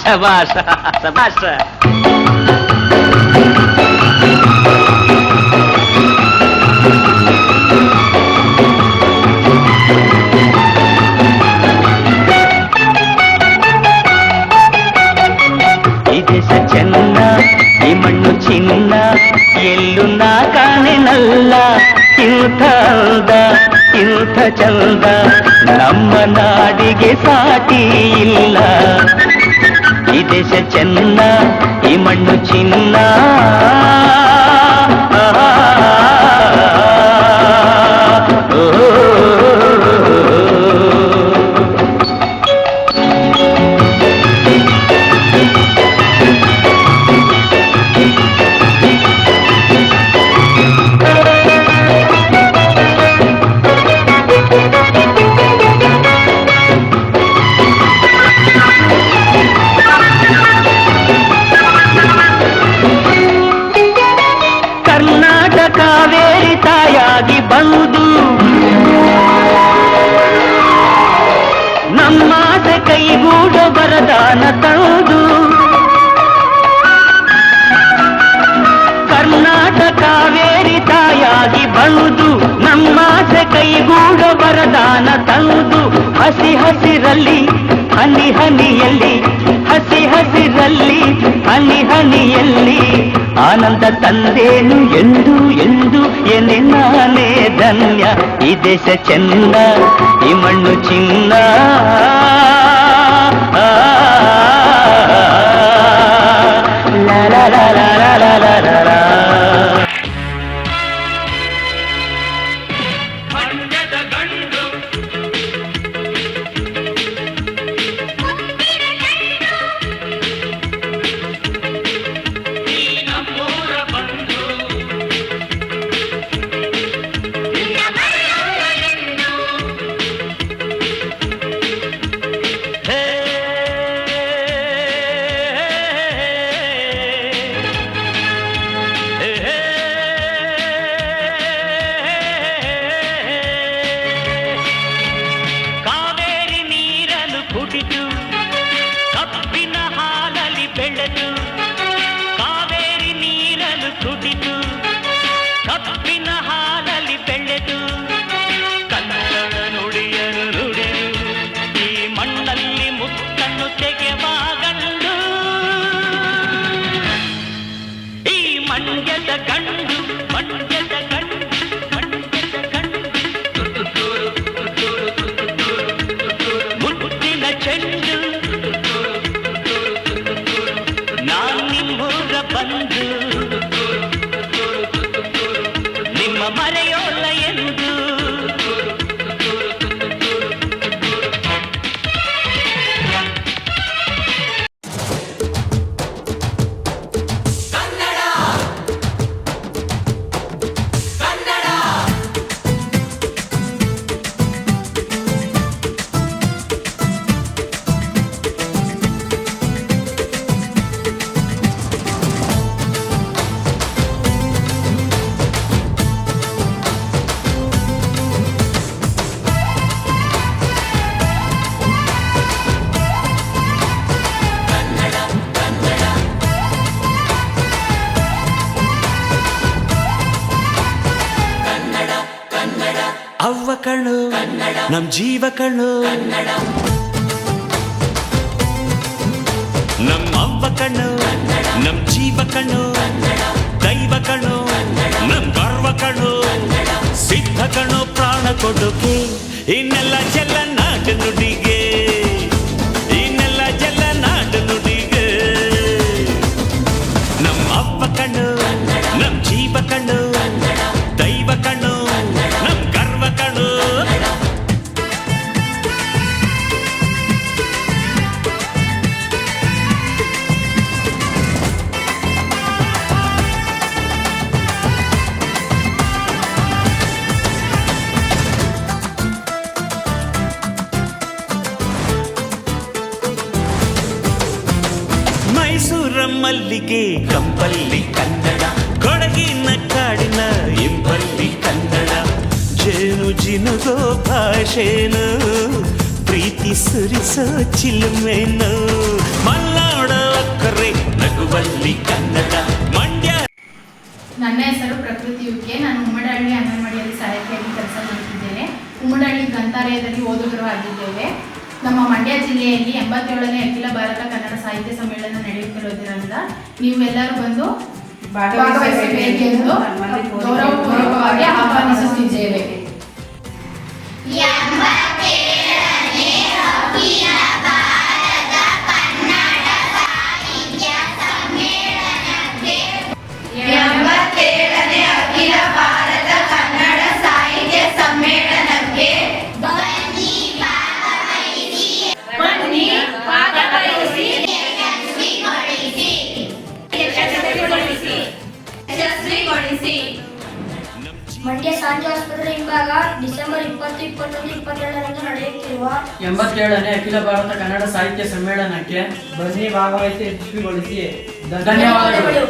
శబాష శబాష చెన్న ఈ మಣ್ಣు ఇంత ಅಂದ ನಮ್ಮ ನಾಡಿಗೆ ಇಲ್ಲ దేశ చెన్న ఈ మన్ను చిన్నా. ಕರ್ನಾಟಕ ಕಾವೇರಿ ತಾಯಾಗಿ ಬಂದು ನಮ್ಮಾದ ಕೈಗೂಡ ಬರದಾನ ತಂದು ಕರ್ನಾಟಕ ಕಾವೇರಿ ತಾಯಾಗಿ ಬಂದು ನಮ್ಮಾದ ಕೈಗೂಡ ಬರದಾನ ತಂದು ಹಸಿ ಹಸಿರಲ್ಲಿ, ಹನಿ ಹನಿಯಲ್ಲಿ, ಹಸಿ ಹಸಿರಲ್ಲಿ, ಹನಿ ಹನಿಯಲ್ಲಿ. ಆನಂದ ತಂದೇನು ಎಂದು ಎಂದು ಎನೆ ನಾನೇ ಧನ್ಯ ಈ ದೇಶ ಚೆನ್ನ ಈ ಮಣ್ಣು ಚಿನ್ನ mareos. ನಮ್ ಜೀವ ಕಣ್ಣು. ನಮ್ ಅವ್ವ ಕಣ್ಣು. ನಮ್ ಜೀವ ಕಣ್ಣು. ದೈವ ಕಣ್ಣು. ನಮ್ ಗರ್ವ ಕಣ್ಣು. ಸಿದ್ಧ ಕಣ್ಣು ಪ್ರಾಣ ಕೊಡುಗೆ. ಇನ್ನೆಲ್ಲ ಜಲ ಮೈಸೂರ ಮಲ್ಲಿಗೆ ಕಂಪಲ್ಲಿ ಕನ್ನಡ ಕೊಡಗಿನ ಕಾಡಿನ ಇಂಪಲ್ಲಿ ಕನ್ನಡ. ಜೇನು ಜಿನುಗೋ ಭಾಷೆನು ಪ್ರೀತಿ ಸುರಿಸೋ ಚಿಲುಮೆನು. ಮಲ್ಲಾಡ ಕರೆ ನಗುವಲ್ಲಿ ಕನ್ನಡ. ಮಂಡ್ಯ ನನ್ನ ಹೆಸರು ಪ್ರಕೃತಿ ಯುಕೆ ನಾನು ಉಮ್ಮಡಹಳ್ಳಿ ಅಂಗನವಾಡಿಯಲ್ಲಿ ಸಹಾಯಕಿಯಾಗಿ ಕೆಲಸ ಮಾಡುತ್ತಿದ್ದೇನೆ ಉಮ್ಮಡಹಳ್ಳಿ ಗ್ರಂಥಾಲಯದಲ್ಲಿ ಓದುಗರು ಆಗಿದ್ದೇವೆ. ನಮ್ಮ ಮಂಡ್ಯ ಜಿಲ್ಲೆಯಲ್ಲಿ ಎಂಬತ್ತೇಳನೇ ಅಖಿಲ ಭಾರತ ಕನ್ನಡ ಸಾಹಿತ್ಯ ಸಮ್ಮೇಳನ ನಡೆಯುತ್ತಿರುವುದರಿಂದ ನೀವೆಲ್ಲರೂ ಬಂದು ಭಾಗವಹಿಸಬೇಕೆಂದು ಸಾಂಜ ಆಸ್ಪತ್ರೆ ಹಿಂಭಾಗ ಡಿಸೆಂಬರ್ ಇಪ್ಪತ್ತು ಇಪ್ಪತ್ತೊಂದು ಇಪ್ಪತ್ತೆರಡರಂದು ನಡೆಯುತ್ತಿರುವ ಎಂಬತ್ತೇಳನೇ ಅಖಿಲ ಭಾರತ ಕನ್ನಡ ಸಾಹಿತ್ಯ ಸಮ್ಮೇಳನಕ್ಕೆ ಬನ್ನಿ ಭಾಗವಹಿಸಿ ಯಶಸ್ವಿಗೊಳಿಸಿ. ಧನ್ಯವಾದಗಳು.